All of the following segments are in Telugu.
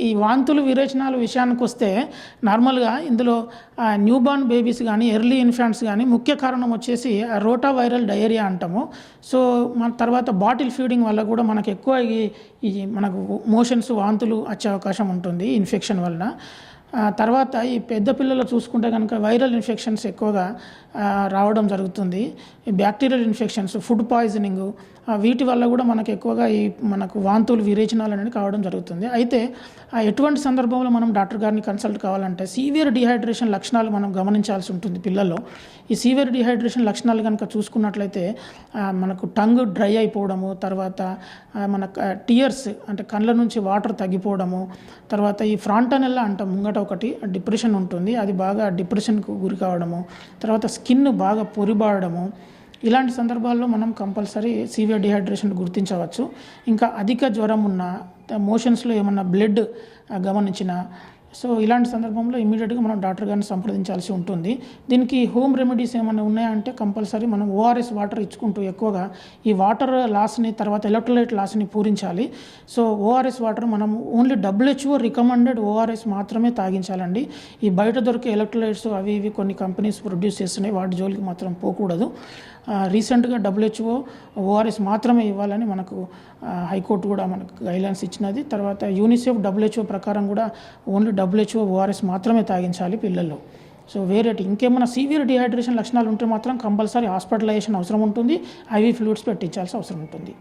ఈ వాంతులు విరేచనాలు విషయానికి వస్తే నార్మల్గా ఇందులో న్యూబార్న్ బేబీస్ కానీ ఎర్లీ ఇన్ఫాంట్స్ కానీ ముఖ్య కారణం వచ్చేసి రోటా వైరల్ డయేరియా అంటాము. సో మన తర్వాత బాటిల్ ఫీడింగ్ వల్ల కూడా మనకు ఎక్కువ ఈ ఈ మనకు మోషన్స్ వాంతులు వచ్చే అవకాశం ఉంటుంది ఇన్ఫెక్షన్ వల్ల తర్వాత ఈ పెద్ద పిల్లలు చూసుకుంటే కనుక వైరల్ ఇన్ఫెక్షన్స్ ఎక్కువగా రావడం జరుగుతుంది. ఈ బ్యాక్టీరియల్ ఇన్ఫెక్షన్స్ ఫుడ్ పాయిజనింగ్ వీటి వల్ల కూడా మనకు ఎక్కువగా ఈ మనకు వాంతులు విరేచనాలు అనేది కావడం జరుగుతుంది. అయితే ఆ ఎటువంటి సందర్భంలో మనం డాక్టర్ గారిని కన్సల్ట్ కావాలంటే సీవియర్ డిహైడ్రేషన్ లక్షణాలు మనం గమనించాల్సి ఉంటుంది పిల్లల్లో. ఈ సీవియర్ డిహైడ్రేషన్ లక్షణాలు కనుక చూసుకున్నట్లయితే మనకు టంగ్ డ్రై అయిపోవడము తర్వాత మన టీయర్స్ అంటే కళ్ళ నుంచి వాటర్ తగ్గిపోవడము తర్వాత ఈ ఫ్రాంటనెల్లా అంటాం ముంగట ఒకటి డిప్రెషన్ ఉంటుంది. అది బాగా డిప్రెషన్కు గురి కావడము తర్వాత స్కిన్ బాగా పొరిబాడము ఇలాంటి సందర్భాల్లో మనం కంపల్సరీ సీవియర్ డిహైడ్రేషన్ గుర్తించవచ్చు. ఇంకా అధిక జ్వరం ఉన్న మోషన్స్లో ఏమన్నా బ్లడ్ గమనించిన సో ఇలాంటి సందర్భంలో ఇమీడియట్గా మనం డాక్టర్ గారిని సంప్రదించాల్సి ఉంటుంది. దీనికి హోమ్ రెమెడీస్ ఏమైనా ఉన్నాయంటే కంపల్సరీ మనం ఓఆర్ఎస్ వాటర్ ఇచ్చుకుంటూ ఎక్కువగా ఈ వాటర్ లాస్ని తర్వాత ఎలక్ట్రోలైట్ లాస్ని పూరించాలి. సో ఓఆర్ఎస్ వాటర్ మనం ఓన్లీ డబ్ల్యూహెచ్ఓ రికమెండెడ్ ఓఆర్ఎస్ మాత్రమే తాగించాలండి. ఈ బయట దొరికే ఎలక్ట్రోలైట్స్ అవి ఇవి కొన్ని కంపెనీస్ ప్రొడ్యూస్ చేస్తున్నాయి. వాటి జోలికి మాత్రం పోకూడదు. రీసెంట్గా డబ్ల్యూహెచ్ఓ ఓఆర్ఎస్ మాత్రమే ఇవ్వాలని మనకు హైకోర్టు కూడా మనకు గైడ్లైన్స్ ఇచ్చినది. తర్వాత యూనిసెఫ్ డబ్ల్యూహెచ్ఓ ప్రకారం కూడా ఓన్లీ డబ్ల్యూహెచ్ఓ ఓఆర్ఎస్ మాత్రమే తాగించాలి పిల్లల్లో సో వేరేటి ఇంకేమైనా సీవియర్ డిహైడ్రేషన్ లక్షణాలు ఉంటే మాత్రం కంపల్సరీ హాస్పిటలైజేషన్ అవసరం ఉంటుంది. ఐవీ ఫ్లూయిడ్స్ పెట్టించాల్సిన అవసరం ఉంటుంది.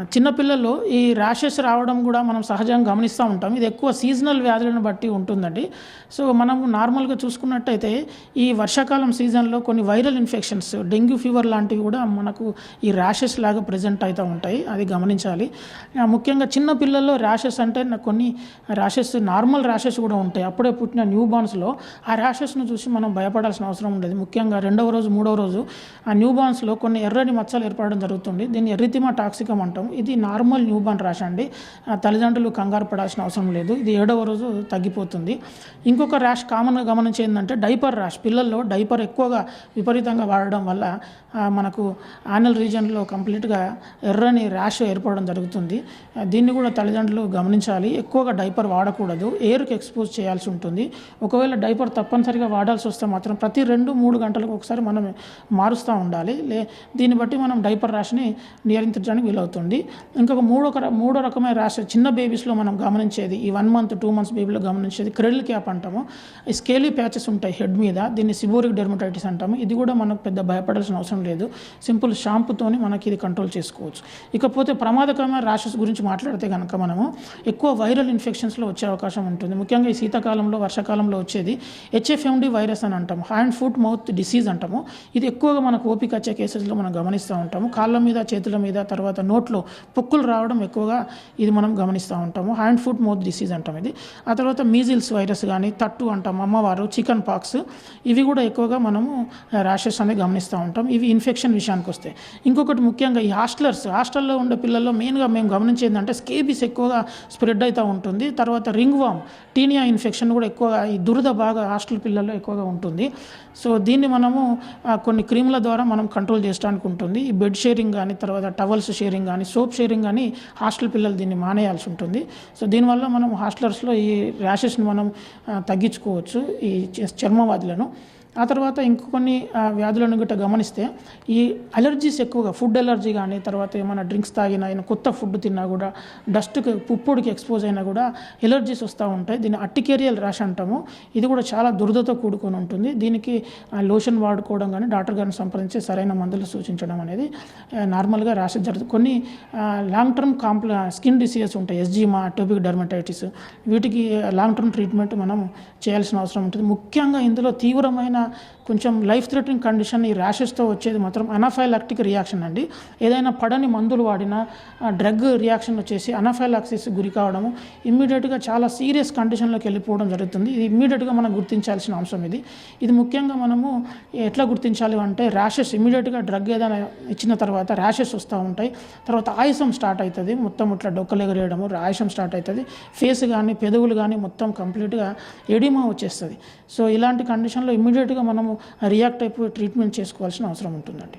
చిన్నపిల్లల్లో ఈ ర్యాషెస్ రావడం కూడా మనం సహజంగా గమనిస్తూ ఉంటాం. ఇది ఎక్కువ సీజనల్ వ్యాధులను బట్టి ఉంటుందండి. సో మనం నార్మల్గా చూసుకున్నట్టయితే ఈ వర్షాకాలం సీజన్లో కొన్ని వైరల్ ఇన్ఫెక్షన్స్ డెంగ్యూ ఫీవర్ లాంటివి కూడా మనకు ఈ ర్యాషెస్ లాగా ప్రజెంట్ అవుతూ ఉంటాయి. అది గమనించాలి. ముఖ్యంగా చిన్న పిల్లల్లో ర్యాషెస్ అంటే కొన్ని ర్యాషెస్ నార్మల్ ర్యాషెస్ కూడా ఉంటాయి. అప్పుడే పుట్టిన న్యూ బార్న్స్లో ఆ ర్యాషెస్ను చూసి మనం భయపడాల్సిన అవసరం ఉండేది. ముఖ్యంగా రెండవ రోజు మూడవ రోజు ఆ న్యూ బార్న్స్లో కొన్ని ఎర్రని మచ్చలు ఏర్పడడం జరుగుతుంది. దీన్ని ఎర్రితిమా టాక్సికం అంటాం. ఇది నార్మల్ న్యూ బార్న్ ర్యాష్ అండి తల్లిదండ్రులు కంగారు పడాల్సిన అవసరం లేదు. ఇది ఏడవ రోజు తగ్గిపోతుంది. ఇంకొక ర్యాష్ కామన్గా గమనించి ఏంటంటే డైపర్ ర్యాష్ పిల్లల్లో డైపర్ ఎక్కువగా విపరీతంగా వాడడం వల్ల మనకు ఆనల్ రీజన్లో కంప్లీట్గా ఎర్రని ర్యాష్ ఏర్పడడం జరుగుతుంది. దీన్ని కూడా తల్లిదండ్రులు గమనించాలి. ఎక్కువగా డైపర్ వాడకూడదు. ఎయిర్కి ఎక్స్పోజ్ చేయాల్సి ఉంటుంది. ఒకవేళ డైపర్ తప్పనిసరిగా వాడాల్సి వస్తే మాత్రం ప్రతి రెండు మూడు గంటలకు ఒకసారి మనం మారుస్తూ ఉండాలి. లే దీన్ని బట్టి మనం డైపర్ ర్యాష్ని నియంత్రించడానికి వీలవుతుంది. ఇంకొక మూడో మూడో రకమైన ర్యాష్ చిన్న బేబీస్లో మనం గమనించేది ఈ వన్ మంత్ టూ మంత్స్ బేబీలో గమనించేది క్రెడిల్ క్యాప్ అంటాము. ఈ స్కేలీ ప్యాచెస్ ఉంటాయి హెడ్ మీద దీన్ని సిబోరిక్ డెర్మటైటిస్ అంటాము. ఇది కూడా మనకు పెద్ద భయపడాల్సిన అవసరం లేదు. సింపుల్ షాంపుతోని మనకి ఇది కంట్రోల్ చేసుకోవచ్చు. ఇకపోతే ప్రమాదకరమైన ర్యాషెస్ గురించి మాట్లాడితే కనుక మనము ఎక్కువ వైరల్ ఇన్ఫెక్షన్స్లో వచ్చే అవకాశం ఉంటుంది. ముఖ్యంగా ఈ శీతాకాలంలో వర్షాకాలంలో వచ్చేది హెచ్ఎఫ్ఎండి వైరస్ అని అంటాము. హ్యాండ్ ఫుట్ మౌత్ డిసీజ్ అంటాము. ఇది ఎక్కువగా మనకు ఓపిక వచ్చే కేసెస్లో మనం గమనిస్తూ ఉంటాము. కాళ్ళ మీద చేతుల మీద తర్వాత నోట్లో పొక్కులు రావడం ఎక్కువగా ఇది మనం గమనిస్తూ ఉంటాము. హ్యాండ్ ఫుట్ మౌత్ డిసీజ్ అంటాం ఇది. ఆ తర్వాత మీజిల్స్ వైరస్ కానీ తట్టు అంటాం అమ్మవారు చికెన్ పాక్స్ ఇవి కూడా ఎక్కువగా మనము ర్యాషెస్ అనేది గమనిస్తూ ఉంటాం. ఇవి ఇన్ఫెక్షన్ విషయానికి వస్తే. ఇంకొకటి ముఖ్యంగా ఈ హాస్టలర్స్ హాస్టల్లో ఉండే పిల్లల్లో మెయిన్గా మేము గమనించేది అంటే స్కేబీస్ ఎక్కువగా స్ప్రెడ్ అవుతూ ఉంటుంది. తర్వాత రింగ్ వామ్ టీనియా ఇన్ఫెక్షన్ కూడా ఎక్కువగా ఈ దురద బాగా హాస్టల్ పిల్లల్లో ఎక్కువగా ఉంటుంది. సో దీన్ని మనము కొన్ని క్రీముల ద్వారా మనం కంట్రోల్ చేయడానికి ఉంటుంది. ఈ బెడ్ షేరింగ్ కానీ తర్వాత టవల్స్ షేరింగ్ కానీ సోప్ షేరింగ్ కానీ హాస్టల్ పిల్లలు దీన్ని మానేయాల్సి ఉంటుంది. సో దీనివల్ల మనం హాస్టలర్స్లో ఈ ర్యాషెస్ని మనం తగ్గించుకోవచ్చు ఈ చర్మవాదులను చర్మవ్యాధులను. ఆ తర్వాత ఇంకొన్ని వ్యాధులను గట్రా గమనిస్తే ఈ అలర్జీస్ ఎక్కువగా ఫుడ్ అలర్జీ కానీ తర్వాత ఏమైనా డ్రింక్స్ తాగినా ఏమైనా కొత్త ఫుడ్ తిన్నా కూడా డస్ట్కి పుప్పొడికి ఎక్స్పోజ్ అయినా కూడా ఎలర్జీస్ వస్తూ ఉంటాయి. దీన్ని అట్టికేరియల్ ర్యాష్ అంటాము. ఇది కూడా చాలా దురదతో కూడుకొని ఉంటుంది. దీనికి లోషన్ వాడుకోవడం కానీ డాక్టర్ గారిని సంప్రదించి సరైన మందులు సూచించడం అనేది నార్మల్గా ర్యాష్ జరుగుతుంది. కొన్ని లాంగ్ టర్మ్ కాంప్ల స్కిన్ డిసీజెస్ ఉంటాయి. ఎస్జీమా అటోపిక్ డర్మటైటిస్ వీటికి లాంగ్ టర్మ్ ట్రీట్మెంట్ మనం చేయాల్సిన అవసరం ఉంటుంది. ముఖ్యంగా ఇందులో తీవ్రమైన కొంచెం లైఫ్ థ్రెటనింగ్ కండిషన్ ఈ ర్యాషెస్తో వచ్చేది మాత్రం అనఫైలాక్టిక్ రియాక్షన్ అండి. ఏదైనా పడని మందులు వాడినా డ్రగ్ రియాక్షన్ వచ్చేసి అనాఫైలాక్సిస్ గురి కావడము ఇమ్మీడియట్గా చాలా సీరియస్ కండిషన్లోకి వెళ్ళిపోవడం జరుగుతుంది. ఇది ఇమ్మీడియట్గా మనం గుర్తించాల్సిన అంశం ఇది. ఇది ముఖ్యంగా మనము ఎట్లా గుర్తించాలి అంటే ర్యాషెస్ ఇమ్మీడియట్గా డ్రగ్ ఏదైనా ఇచ్చిన తర్వాత ర్యాషెస్ వస్తూ ఉంటాయి. తర్వాత ఆయుసం స్టార్ట్ అవుతుంది మొత్తం ఇట్లా డొక్కలు ఎగరేయడము ఆయుసం స్టార్ట్ అవుతుంది ఫేస్ కానీ పెదవులు కానీ మొత్తం కంప్లీట్గా ఎడిమా వచ్చేస్తుంది. సో ఇలాంటి కండిషన్లో ఇమ్మీడియట్ ఇమీడియట్గా మనము రియాక్ట్ అయిపోయి ట్రీట్మెంట్ చేసుకోవాల్సిన అవసరం ఉంటుందండి.